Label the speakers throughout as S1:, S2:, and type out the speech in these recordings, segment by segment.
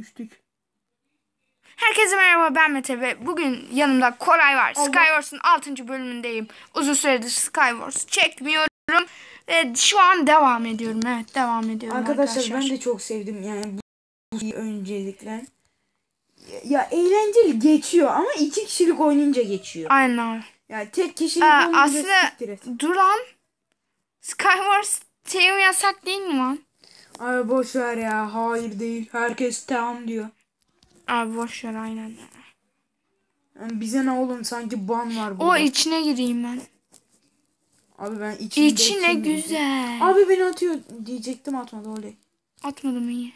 S1: Düştük.
S2: Herkese merhaba ben Mete ve bugün yanımda Koray var.
S1: Allah.
S2: Skywars'ın 6. bölümündeyim. Uzun süredir Skywars çekmiyorum. Ve şu an devam ediyorum. Evet devam ediyorum
S1: Arkadaşlar,
S2: arkadaşlar.
S1: ben de çok sevdim yani bu bu öncelikle. Ya, ya eğlenceli geçiyor ama iki kişilik oynayınca geçiyor.
S2: Aynen abi.
S1: Ya tek kişilik
S2: Aa,
S1: oynayınca
S2: aslında
S1: siktir et.
S2: dur lan. Skywars team yasak değil mi lan?
S1: Ay boş ver ya. Hayır değil. Herkes tamam diyor.
S2: Abi boş ver aynen.
S1: Yani bize ne oğlum sanki ban var burada.
S2: O içine gireyim ben.
S1: Abi ben
S2: İçine
S1: kim-
S2: güzel.
S1: Abi beni atıyor diyecektim atmadı oley.
S2: Atmadım iyi.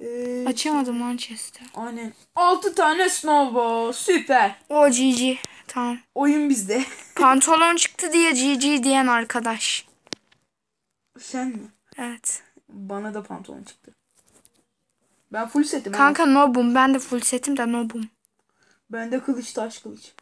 S1: Ee,
S2: Açamadım lan chest'i.
S1: Aynen. 6 tane snowball. Süper.
S2: O GG. Tamam.
S1: Oyun bizde.
S2: Pantolon çıktı diye GG diyen arkadaş.
S1: Sen mi?
S2: Evet.
S1: Bana da pantolon çıktı. Ben full setim.
S2: Kanka nobum. Ben de full setim de nobum.
S1: Bende kılıç taş kılıç.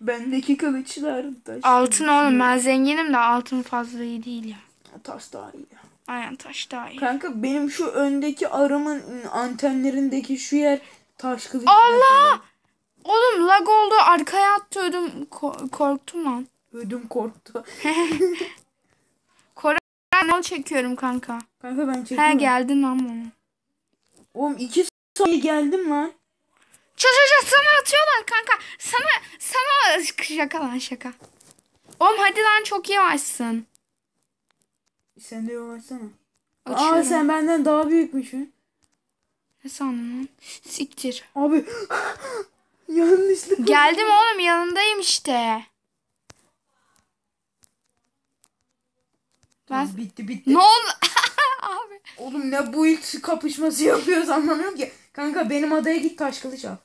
S1: Bendeki kılıçlar taş.
S2: Altın oğlum ben zenginim de altın fazla iyi değil ya.
S1: Taş daha iyi.
S2: Aynen taş daha iyi.
S1: Kanka benim şu öndeki arımın antenlerindeki şu yer taş kılıç.
S2: Allah! Oğlum lag oldu arkaya attı ödüm Ko- korktum lan.
S1: Ödüm korktu.
S2: Koray yol çekiyorum kanka.
S1: Kanka ben
S2: He
S1: çekiyorum.
S2: geldin lan bana.
S1: Oğlum iki saniye geldim lan.
S2: Çocuk sana atıyorlar kanka. Sana sana şaka lan şaka. Oğlum hadi lan çok yavaşsın.
S1: Sen de yol açsana. Aa
S2: Açıyorum.
S1: sen benden daha büyükmüşsün.
S2: Ne sandın lan? Siktir.
S1: Abi yanlışlıkla.
S2: Geldim oğlum yanındayım işte. Ben...
S1: Bitti bitti.
S2: Ne oldu? Abi.
S1: Oğlum ne bu ilk kapışması yapıyoruz anlamıyorum ki. Kanka benim adaya git taş kılıç al.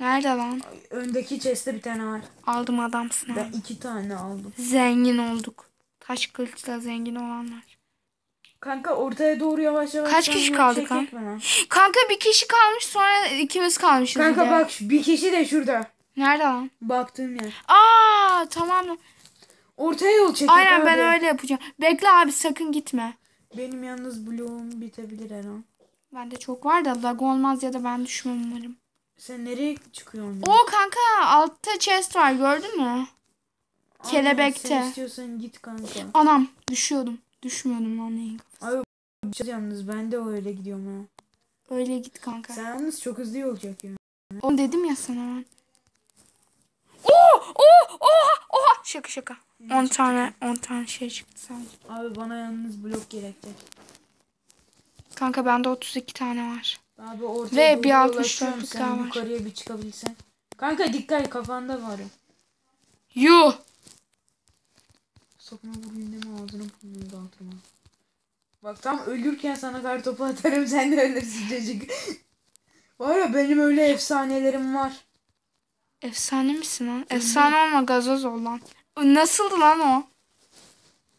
S2: Nerede lan?
S1: Öndeki chest'te bir tane var.
S2: Aldım adamsın abi.
S1: Ben iki tane aldım.
S2: Zengin olduk. Taş kılıçla zengin olanlar.
S1: Kanka ortaya doğru yavaş yavaş.
S2: Kaç kişi
S1: etme lan?
S2: Kanka bir kişi kalmış sonra ikimiz kalmışız.
S1: Kanka bak bir kişi de şurada.
S2: Nerede lan?
S1: Baktığım yer.
S2: Aa tamam.
S1: Ortaya yol çek.
S2: Aynen
S1: abi.
S2: ben öyle yapacağım. Bekle abi sakın gitme.
S1: Benim yalnız bloğum bitebilir her an.
S2: Bende çok var da lag olmaz ya da ben düşmem umarım.
S1: Sen nereye çıkıyorsun? ya?
S2: O kanka altta chest var gördün mü? Kelebekte.
S1: Sen istiyorsan git kanka.
S2: Anam düşüyordum. Düşmüyordum lan neyin kafası.
S1: Abi şey yalnız ben de öyle gidiyorum ha.
S2: Öyle git kanka.
S1: Sen yalnız çok hızlı yol çekiyorsun.
S2: Oğlum dedim ya sana ben. Oo! Oo! Oha! Oha! Şaka şaka. 10 tane 10 tane şey çıktı sadece.
S1: Abi bana yalnız blok gerekecek.
S2: Kanka bende 32 tane var.
S1: Abi ortaya
S2: Ve bir
S1: yol
S2: 64'lük
S1: açıyorum, sen
S2: daha var.
S1: yukarıya bir çıkabilsen. Kanka dikkat kafanda var.
S2: Yuh!
S1: Sokma vurayım deme ağzını burnunu dağıtırma. Bak tam ölürken sana kar topu atarım sen de ölürsün çocuk. var ya benim öyle efsanelerim var.
S2: Efsane misin lan? Efsane olma gazoz ol lan. Nasıldı lan o?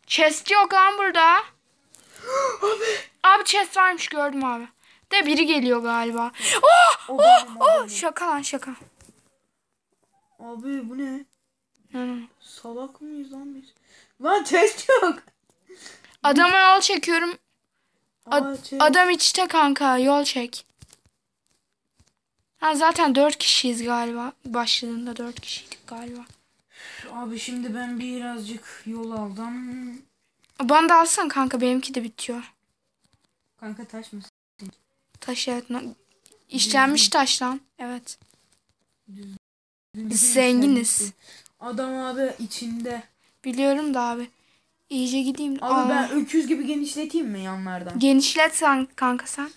S2: Chest yok lan burada.
S1: Abi.
S2: Abi chest varmış gördüm abi. De biri geliyor galiba. Oh!
S1: O
S2: Oh!
S1: benim,
S2: Oh! Şaka lan şaka.
S1: Abi bu ne?
S2: Ne?
S1: Salak mıyız lan biz? Lan test yok.
S2: Adama yol çekiyorum. Ad-
S1: Aa.
S2: Adam içte kanka yol çek. Ha zaten dört kişiyiz galiba. Başladığında dört kişiydik galiba.
S1: Abi şimdi ben birazcık yol aldım.
S2: Bana da alsan kanka benimki de bitiyor.
S1: Kanka taş mısın?
S2: Taş evet. İşlenmiş taş lan. Evet. Zenginiz.
S1: Adam abi içinde.
S2: Biliyorum da abi. İyice gideyim.
S1: Abi
S2: Aa,
S1: ben öküz gibi genişleteyim mi yanlardan?
S2: Genişlet sen kanka sen.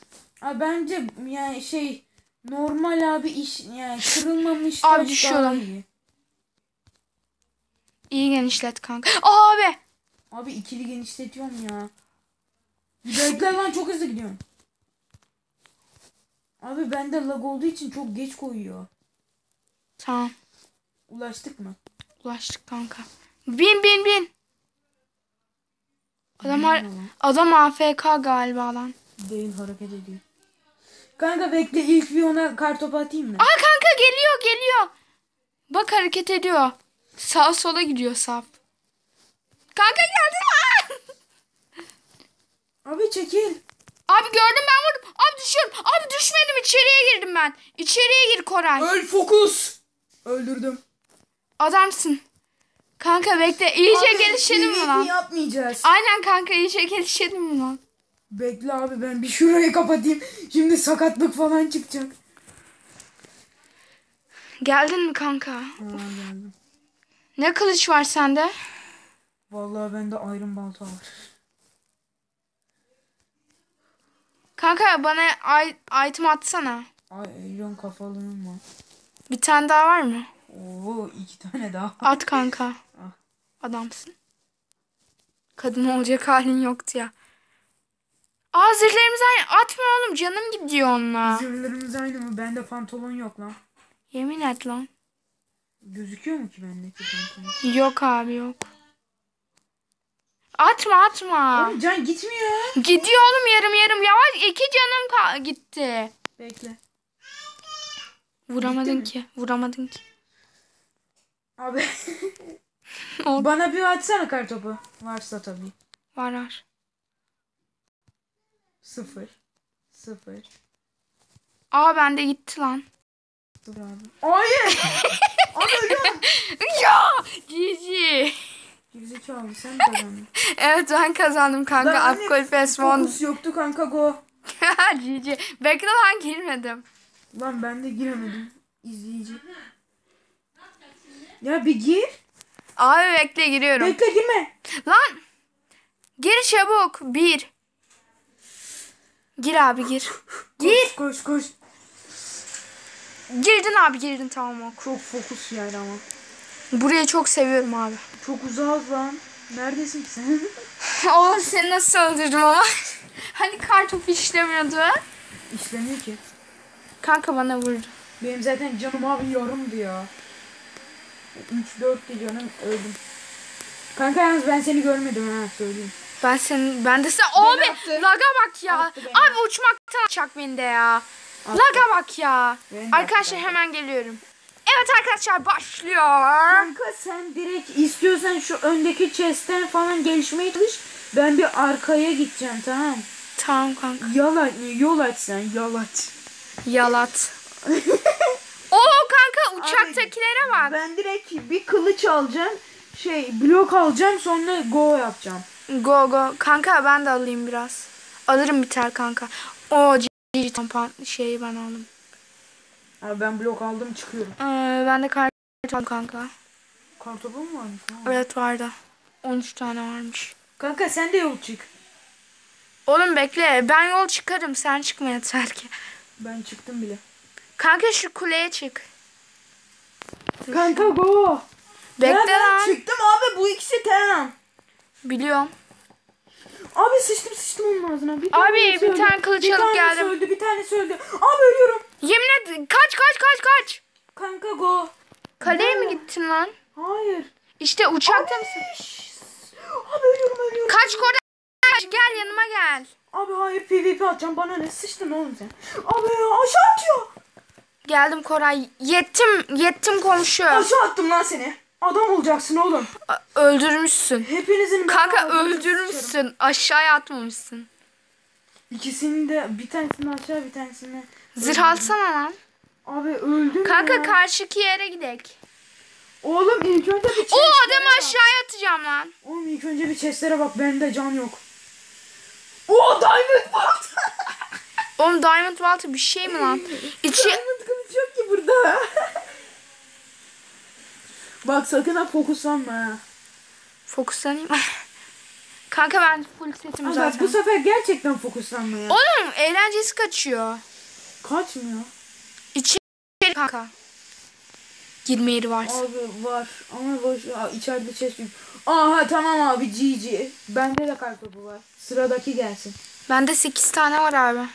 S1: Abi bence yani şey normal abi iş yani kırılmamış
S2: Abi
S1: taş
S2: düşüyor
S1: daha
S2: lan.
S1: İyi.
S2: Genişlet kanka. Abi.
S1: Abi ikili genişletiyorum ya. Bekle lan çok hızlı gidiyorum. Abi bende lag olduğu için çok geç koyuyor.
S2: Tamam.
S1: Ulaştık mı?
S2: Ulaştık kanka. Bin bin bin. Adam, har- adam AFK galiba lan.
S1: Değil hareket ediyor. Kanka bekle ilk bir ona kartopu atayım mı?
S2: Aa kanka geliyor geliyor. Bak hareket ediyor. Sağa sola gidiyor sap. Kanka geldi.
S1: Abi çekil.
S2: Abi gördüm ben vurdum. Abi düşüyorum. Abi ben. İçeriye gir Koray.
S1: Öl fokus. Öldürdüm.
S2: Adamsın. Kanka bekle. İyice
S1: Abi,
S2: gelişelim mi lan?
S1: yapmayacağız.
S2: Aynen kanka iyice gelişelim mi lan?
S1: Bekle abi ben bir şurayı kapatayım. Şimdi sakatlık falan çıkacak.
S2: Geldin mi kanka?
S1: Ha geldim.
S2: Ne kılıç var sende?
S1: Vallahi bende iron balta var.
S2: Kanka bana ay- item atsana.
S1: Ay iron kafalığım var.
S2: Bir tane daha var mı?
S1: Oo iki tane daha.
S2: At kanka.
S1: Ah.
S2: Adamsın. Kadın olacak halin yoktu ya. Aa zırhlarımız aynı. Atma oğlum canım gidiyor onunla.
S1: Zırhlarımız aynı mı? Bende pantolon yok lan.
S2: Yemin et lan.
S1: Gözüküyor mu ki bendeki pantolon?
S2: Yok abi yok. Atma atma.
S1: Oğlum can gitmiyor.
S2: Gidiyor oğlum yarım yarım. Yavaş iki canım gitti.
S1: Bekle.
S2: Vuramadın
S1: mi?
S2: ki. Vuramadın ki.
S1: Abi bana bir atsana kartopu. Varsa tabii.
S2: Var var.
S1: Sıfır. Sıfır.
S2: Aa bende gitti lan.
S1: Dur abi. Hayır. abi ölüyorum.
S2: Ya GG.
S1: Gerizekalı sen mi kazandın?
S2: Evet ben kazandım kanka.
S1: Lan anne,
S2: One.
S1: Fokus yoktu kanka go.
S2: GG. Bekle lan girmedim.
S1: Lan ben de giremedim. İzleyici. Ya bir gir.
S2: Abi bekle giriyorum.
S1: Bekle girme.
S2: Lan. Gir çabuk. Bir. Gir abi gir. Gir.
S1: Koş koş koş.
S2: Girdin abi girdin tamam ok.
S1: Çok fokus yani ama.
S2: Burayı çok seviyorum abi.
S1: Çok uzağız lan. Neredesin ki sen?
S2: Oğlum seni nasıl öldürdüm ama. hani kartopu işlemiyordu.
S1: İşlemiyor ki.
S2: Kanka bana vurdu.
S1: Benim zaten canım abi yarımdı ya. 3-4 canım öldüm. Kanka yalnız ben seni görmedim ha söyleyeyim.
S2: Ben senin ben de sen abi laga bak ya. Abi uçmaktan atacak beni de ya. Laga bak ya. Arkadaşlar hemen geliyorum. Evet arkadaşlar başlıyor.
S1: Kanka sen direkt istiyorsan şu öndeki chest'ten falan gelişmeye çalış. Ben bir arkaya gideceğim tamam.
S2: Tamam kanka.
S1: Yol aç, yol aç sen yol aç.
S2: Yalat. Oo kanka uçaktakilere bak.
S1: Ben direkt bir kılıç alacağım. Şey blok alacağım sonra go yapacağım.
S2: Go go. Kanka ben de alayım biraz. Alırım biter kanka. O GG tampan şeyi ben aldım.
S1: Abi ben blok aldım çıkıyorum.
S2: Ee, ben de kart aldım kanka.
S1: Kartopu mu varmış? lan?
S2: Evet vardı. 13 tane varmış.
S1: Kanka sen de yol çık.
S2: Oğlum bekle. Ben yol çıkarım. Sen çıkma yeter ki.
S1: Ben çıktım bile.
S2: Kanka şu kuleye çık.
S1: Kanka go.
S2: Bekle
S1: Ya ben
S2: lan.
S1: çıktım abi bu ikisi tamam.
S2: Biliyorum.
S1: Abi sıçtım sıçtım onun ağzına. Bir
S2: Abi,
S1: tanesi
S2: bir tane kılıç
S1: bir
S2: alıp
S1: tanesi
S2: geldim.
S1: öldü bir tanesi öldü. Abi ölüyorum.
S2: Yemin et. Kaç kaç kaç kaç.
S1: Kanka go.
S2: Kaleye mi gittin lan?
S1: Hayır.
S2: İşte uçakta mısın?
S1: Abi ölüyorum ölüyorum.
S2: Kaç koda. Gel yanıma gel.
S1: Abi hayır PvP atacağım bana ne sıçtın oğlum sen. Abi aşağı atıyor.
S2: Geldim Koray. Yettim. Yettim komşu.
S1: Aşağı attım lan seni. Adam olacaksın oğlum.
S2: A- Öldürmüşsün.
S1: Hepinizin
S2: Kanka öldürmüşsün. Aşağıya atmamışsın.
S1: İkisini de bir tanesini aşağı bir tanesini.
S2: Zırh alsana lan.
S1: Abi öldüm
S2: Kanka
S1: ya.
S2: karşıki yere gidek.
S1: Oğlum ilk önce bir
S2: O
S1: chestlere
S2: adamı
S1: bak.
S2: aşağıya atacağım lan.
S1: Oğlum ilk önce bir chestlere bak bende can yok. O diamond bolt.
S2: Oğlum Diamond Vault'ı bir şey mi lan? İçi...
S1: diamond kılıç yok ki burada. bak sakın ha fokuslanma ha.
S2: Fokuslanayım. Kanka ben full setim
S1: Abi
S2: zaten.
S1: bak bu sefer gerçekten fokuslanma ya.
S2: Oğlum eğlencesi kaçıyor.
S1: Kaçmıyor.
S2: İçeri kanka. Girme yeri var.
S1: Abi var ama boş Aa, içeride yok. Aha tamam abi GG. Bende de kartopu var. Sıradaki gelsin.
S2: Bende 8 tane var abi.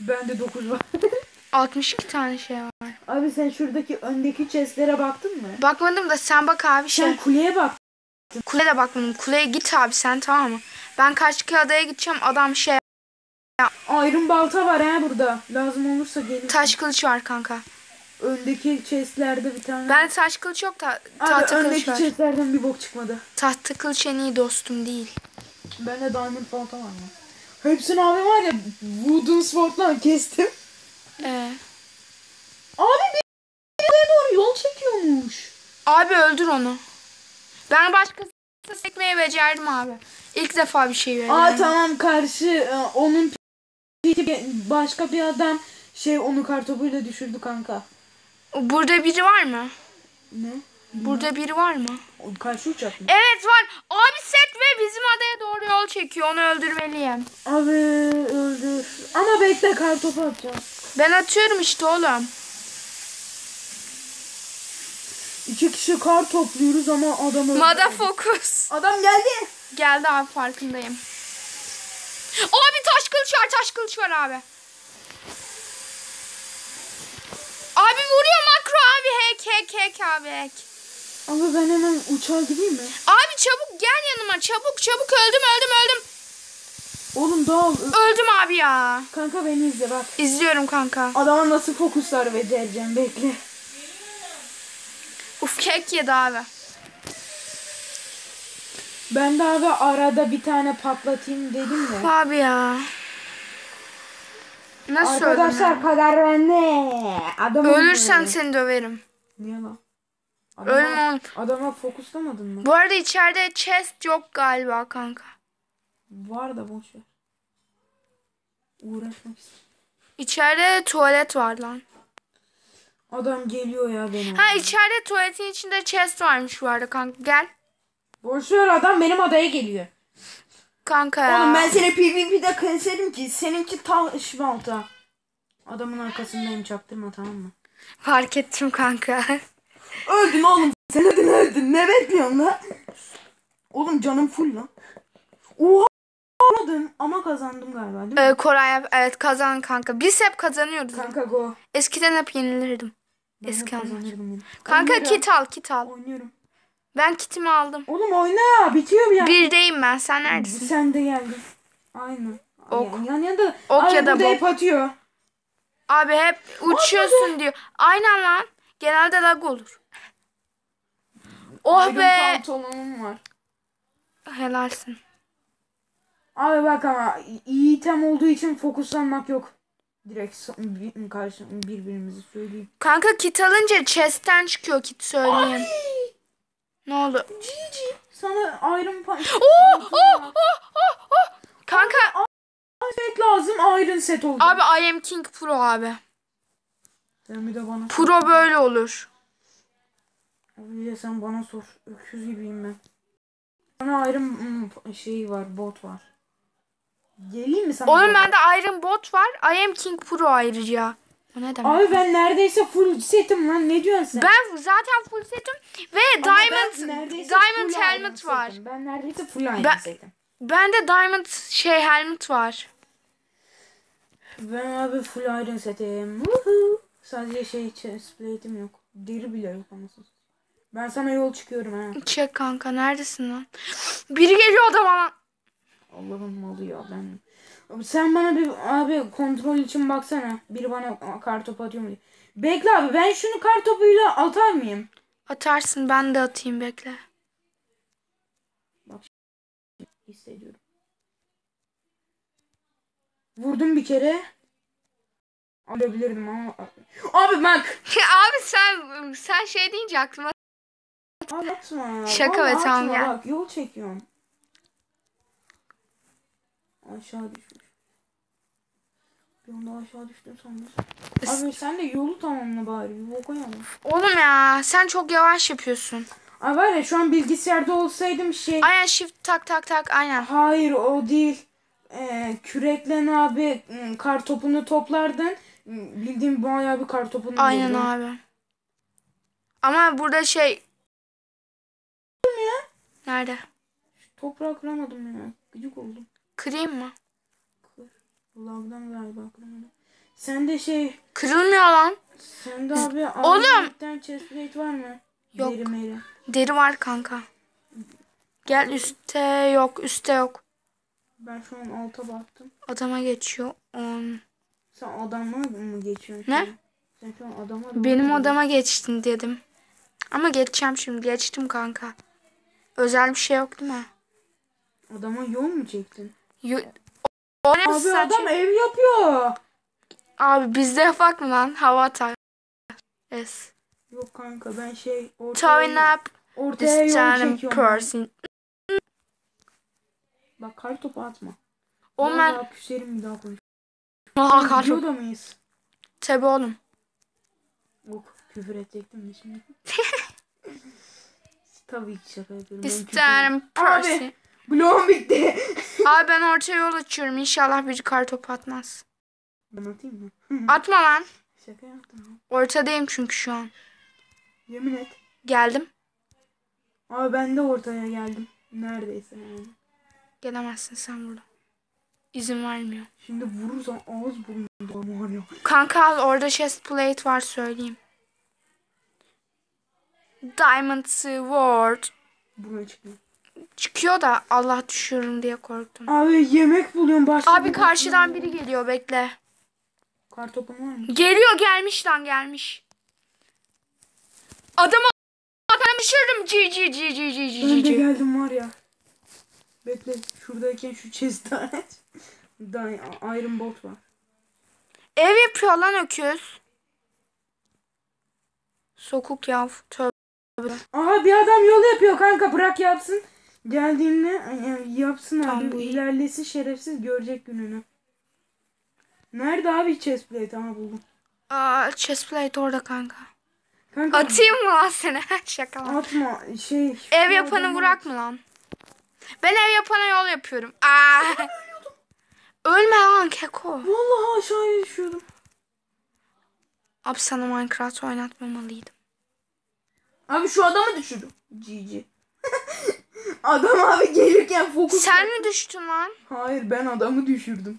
S1: Bende 9 var.
S2: 62 tane şey var.
S1: Abi sen şuradaki öndeki chestlere baktın mı?
S2: Bakmadım da sen bak abi şey.
S1: Sen kuleye bak.
S2: Kule de bakmadım. Kuleye git abi sen tamam mı? Ben karşıki adaya gideceğim. Adam şey
S1: Iron balta var ha burada. Lazım olursa gelin.
S2: taş kılıç var kanka.
S1: Öndeki chestlerde bir tane.
S2: Ben taş kılıç yok da
S1: Abi
S2: tahta kılıç
S1: öndeki
S2: var.
S1: chestlerden bir bok çıkmadı.
S2: Tahta kılıç en iyi dostum değil.
S1: Bende diamond balta var mı? Hepsini abi var ya wooden sword'la kestim.
S2: Ee,
S1: Abi bir bir doğru yol çekiyormuş.
S2: Abi öldür onu. Ben başkası sekmeyi becerdim abi. İlk defa bir şey becerdim.
S1: Aa tamam karşı e, onun başka bir adam şey onu kartopuyla düşürdü kanka.
S2: Burada biri var mı?
S1: Ne?
S2: Burada biri var mı?
S1: Karşı uçak mı?
S2: Evet var. Abi set ve bizim adaya doğru yol çekiyor. Onu öldürmeliyim.
S1: Abi öldür. Ama bekle kartopu atacağım.
S2: Ben atıyorum işte oğlum.
S1: İki kişi kar topluyoruz ama adam öldü.
S2: Mada fokus.
S1: Adam geldi.
S2: Geldi abi farkındayım. Abi taş kılıç var taş kılıç var abi. Abi vuruyor makro abi hack hack hack abi hack.
S1: Abi ben hemen uçağa gideyim mi?
S2: Abi çabuk gel yanıma çabuk çabuk öldüm öldüm öldüm.
S1: Oğlum dağıl.
S2: Öldüm abi ya.
S1: Kanka beni izle bak.
S2: İzliyorum kanka.
S1: Adama nasıl fokuslar becereceğim bekle.
S2: Kek yedi abi.
S1: Ben de abi arada bir tane patlatayım dedim ya.
S2: Abi ya. Nasıl
S1: Arkadaşlar
S2: ya?
S1: kader bende. Adam
S2: Ölürsen seni döverim.
S1: Niye lan? Adama,
S2: Ölme oğlum.
S1: Adama fokuslamadın mı?
S2: Bu arada içeride chest yok galiba kanka.
S1: Var da boş ver. Uğraşmak istedim.
S2: İçeride tuvalet var lan.
S1: Adam geliyor ya benim.
S2: Ha içeride tuvaletin içinde chest varmış bu arada kanka. Gel.
S1: Boş ver adam benim adaya geliyor.
S2: Kanka ya.
S1: Oğlum ben seni PvP'de keserim ki. Seninki taş balta. Adamın arkasındayım çaktırma tamam mı?
S2: Fark ettim kanka.
S1: Öldün oğlum. Sen öldün öldün. Ne bekliyorsun lan? Oğlum canım full lan. Oha almadım ama kazandım galiba değil mi?
S2: Ee, Koray evet kazan kanka. Biz hep kazanıyoruz.
S1: Kanka go.
S2: Eskiden hep yenilirdim. Eski
S1: yine.
S2: Kanka
S1: Oynuyorum.
S2: kit al kit al.
S1: Oynuyorum.
S2: Ben kitimi aldım.
S1: Oğlum oyna bitiyor ya.
S2: Birdeyim ben. Sen neredesin?
S1: Sen de geldin. Aynı.
S2: Ok.
S1: Yan, yan da.
S2: Ok
S1: Abi
S2: ya da bok.
S1: hep atıyor.
S2: Abi hep uçuyorsun diyor. Aynen lan. Genelde lag olur. Oh
S1: Iron
S2: be.
S1: pantolonum var.
S2: Helalsin.
S1: Abi bak ama iyi item olduğu için fokuslanmak yok. Direkt karşı birbirimizi söyleyeyim.
S2: Kanka kit alınca chest'ten çıkıyor kit söyleyeyim. Ne oldu?
S1: GG. Sana Iron
S2: Oh, oh, oh, oh, oh. Kanka
S1: set lazım. Iron set oldu.
S2: abi I am King Pro abi.
S1: Sen bir de bana sor.
S2: Pro böyle olur.
S1: Abi de sen bana sor. Öküz gibiyim ben. Sana Iron şey var. Bot var. Geleyim mi sana?
S2: Oğlum bende Iron Bot var. I am King Pro ayrıca. O ne demek?
S1: Abi ben neredeyse full setim lan. Ne diyorsun sen?
S2: Ben zaten full setim ve
S1: Ama
S2: Diamond Diamond helmet
S1: Iron
S2: var.
S1: setim. Ben neredeyse full Iron
S2: Ben-
S1: setim.
S2: Bende Diamond şey helmet var.
S1: Ben abi full Iron setim. Woohoo. Sadece şey chest plate'im yok. Deri bile yok anasını. Ben sana yol çıkıyorum ha.
S2: Çek kanka neredesin lan? Biri geliyor adama lan.
S1: Allah'ım malı ya ben. Sen bana bir abi kontrol için baksana. Biri bana kartopu atıyor mu diye. Bekle abi ben şunu kartopuyla atar mıyım?
S2: Atarsın ben de atayım bekle.
S1: Hissediyorum. Vurdum bir kere. Alabilirdim ama. Abi bak.
S2: Abi sen sen şey deyince aklıma
S1: Abi atma.
S2: Şaka be, tamam, gel.
S1: Bak yol çekiyorum. Aşağı düşmüş. Bir anda aşağı düştüm sandım. Abi sen de yolu tamamla bari. Bir boka yana.
S2: Oğlum ya sen çok yavaş yapıyorsun.
S1: Abi var ya şu an bilgisayarda olsaydım şey.
S2: Aynen shift tak tak tak aynen.
S1: Hayır o değil. Ee, küreklen abi ım, kar topunu toplardın. Im, Bildiğim bayağı bir kar topunu
S2: Aynen
S1: vurdun.
S2: abi. Ama burada şey Nerede?
S1: Toprağı kıramadım ya. Gıcık oldum.
S2: Kırayım mı?
S1: Lagdan galiba kıramadım. Sen de şey.
S2: Kırılmıyor lan.
S1: Sen de abi.
S2: Oğlum!
S1: Chestplate var mı?
S2: Yok.
S1: Deri meri.
S2: Deri var kanka. Gel üstte yok üstte yok.
S1: Ben şu an alta baktım.
S2: Adama geçiyor. On.
S1: Sen adama mı geçiyorsun?
S2: Ne?
S1: Sen şu an adama
S2: Benim odama geçtin dedim. Ama geçeceğim şimdi. Geçtim kanka. Özel bir şey yok değil mi?
S1: Adama yol mu çektin?
S2: Yo-
S1: Abi
S2: sadece-
S1: adam ev yapıyor.
S2: Abi bizde yapak mı lan? Hava atar. S.
S1: Yok kanka ben şey ortaya,
S2: up
S1: ortaya yol çekiyorum.
S2: person.
S1: Bak kar topu atma.
S2: O
S1: Ben
S2: ben...
S1: küserim bir daha konuş.
S2: Aha kartopu.
S1: Videoda mıyız?
S2: Tabi oğlum.
S1: Yok küfür edecektim de şimdi. Tabii ki şaka yapıyorum. Küfür-
S2: standing person.
S1: Abi bloğum bitti.
S2: Abi ben ortaya yol açıyorum. İnşallah biri kartopu atmaz.
S1: Ben atayım mı?
S2: Atma lan.
S1: Şaka yaptım.
S2: Ortadayım çünkü şu an.
S1: Yemin et.
S2: Geldim.
S1: Abi ben de ortaya geldim. Neredeyse yani.
S2: Gelemezsin sen burada. İzin vermiyor.
S1: Şimdi vurursam ağız burnumda var ya.
S2: Kanka al, orada chest plate var söyleyeyim. Diamond Sword.
S1: Buna çıkıyor.
S2: Çıkıyor da Allah düşürürüm diye korktum.
S1: Abi yemek buluyorum başka.
S2: Abi karşıdan biri geliyor bekle.
S1: Kartopun var mı?
S2: Geliyor gelmiş lan gelmiş. Adamı adam düşürdüm. Ci ci ci ci ci ci
S1: Ben de
S2: ci.
S1: geldim var ya. Bekle şuradayken şu chest'i aç. Iron Bolt var.
S2: Ev yapıyor lan öküz. Sokuk yav. Tövbe.
S1: Aha bir adam yol yapıyor kanka bırak yapsın. Geldiğinde yapsın
S2: Tam
S1: abi
S2: bu iyi.
S1: ilerlesin şerefsiz görecek gününü. Nerede abi chestplate ama buldum.
S2: Aa, chest plate orada kanka.
S1: Kanka
S2: Atayım mı lan seni? Şaka lan.
S1: atma şey.
S2: Ev yapanı bırak mı lan? Ben ev yapana yol yapıyorum. Aa. Ölme lan keko.
S1: Vallahi aşağıya düşüyordum.
S2: Abi sana Minecraft oynatmamalıydım.
S1: Abi şu adamı düşürdüm. GG. Adam abi gelirken fokus.
S2: Sen mi düştün lan?
S1: Hayır ben adamı düşürdüm.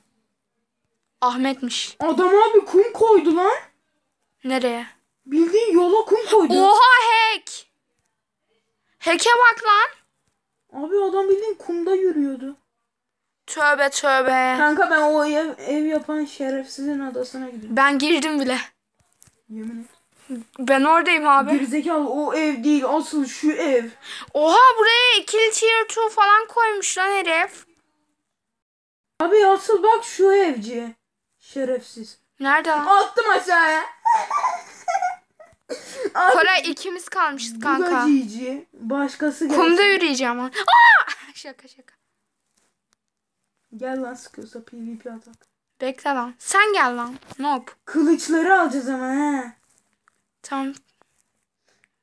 S2: Ahmetmiş.
S1: Adam abi kum koydu lan.
S2: Nereye?
S1: Bildiğin yola kum koydu.
S2: Oha hack. Hack'e bak lan.
S1: Abi adam bildiğin kumda yürüyordu.
S2: Tövbe tövbe.
S1: Kanka ben o ev, ev yapan şerefsizin adasına gidiyorum.
S2: Ben girdim bile.
S1: Yemin et.
S2: Ben oradayım abi.
S1: Gerizekalı o ev değil asıl şu ev.
S2: Oha buraya ikili tier 2 falan koymuş lan herif.
S1: Abi asıl bak şu evci. Şerefsiz.
S2: Nerede?
S1: Attım aşağıya. Abi
S2: Koray ikimiz kalmışız
S1: bu da
S2: kanka.
S1: GG. Başkası gelsin.
S2: Kumda yürüyeceğim lan. Aa! Şaka şaka.
S1: Gel lan sıkıyorsa PvP atak.
S2: Bekle lan. Sen gel lan. Nope.
S1: Kılıçları alacağız ama he.
S2: Tamam.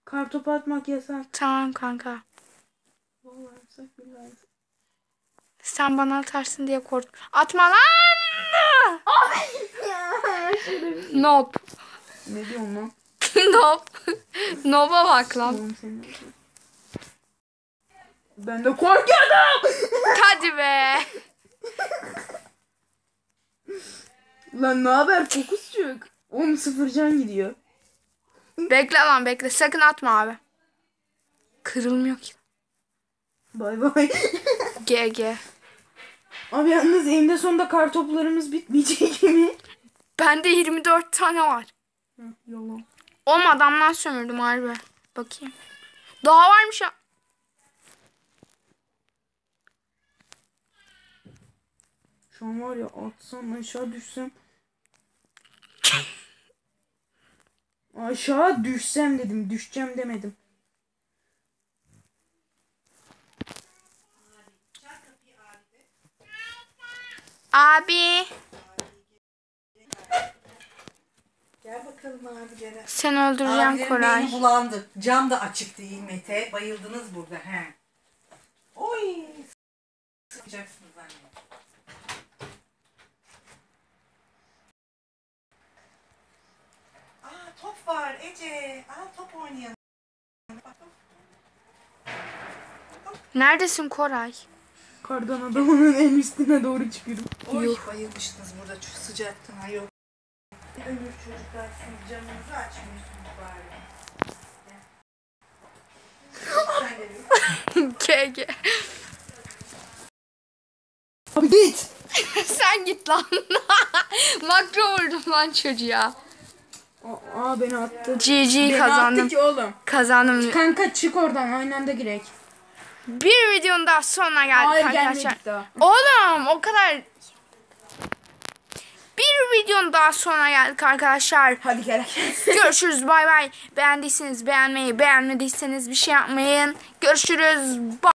S1: Kartopu atmak yasak.
S2: Tamam kanka.
S1: Vallahi yasak billahi.
S2: Sen bana atarsın diye korktum. Atma lan. Nope.
S1: ne diyorsun lan?
S2: nope. Nope'a bak lan.
S1: Ben de korkuyordum.
S2: Hadi be.
S1: Lan ne haber fokusçuk? Oğlum sıfır can gidiyor.
S2: Bekle lan bekle. Sakın atma abi. Kırılmıyor ki.
S1: Bay bay.
S2: GG.
S1: Abi yalnız eninde sonunda kartoplarımız bitmeyecek mi?
S2: Bende 24 tane var.
S1: Hı, Yalan.
S2: Oğlum adamdan sömürdüm harbi. Bakayım. Daha varmış ya.
S1: Şu an var ya atsam aşağı düşsem. aşağı düşsem dedim. Düşeceğim demedim.
S2: Abi.
S3: Gel bakalım abilere.
S2: Seni öldüreceğim
S3: Abilerin
S2: Koray.
S3: beyni bulandı. Cam da açık değil Mete. Bayıldınız burada. He. Oy. Sıkacaksınız anne. Aa top var Ece. Aa top oynayalım. Bak, bak.
S2: Neredesin Koray?
S1: Kardan adamının en üstüne doğru çıkıyorum.
S3: Oy bayılmıştınız burada çok sıcaktan ayol. Ölür çocuklar siz camınızı açmıyorsunuz bari.
S2: GG.
S1: Abi git.
S2: Sen git lan. Makro vurdum lan çocuğa.
S1: Aa, beni attı.
S2: GG kazandım.
S1: attı ki oğlum.
S2: Kazandım.
S1: Kanka çık oradan aynı anda girek.
S2: Bir videonun daha sonuna geldik
S1: Hayır
S2: arkadaşlar.
S1: daha.
S2: Oğlum o kadar Bir videonun daha sonuna geldik arkadaşlar.
S1: Hadi gel.
S2: Görüşürüz bay bay. Beğendiyseniz beğenmeyi, beğenmediyseniz bir şey yapmayın. Görüşürüz. Bye.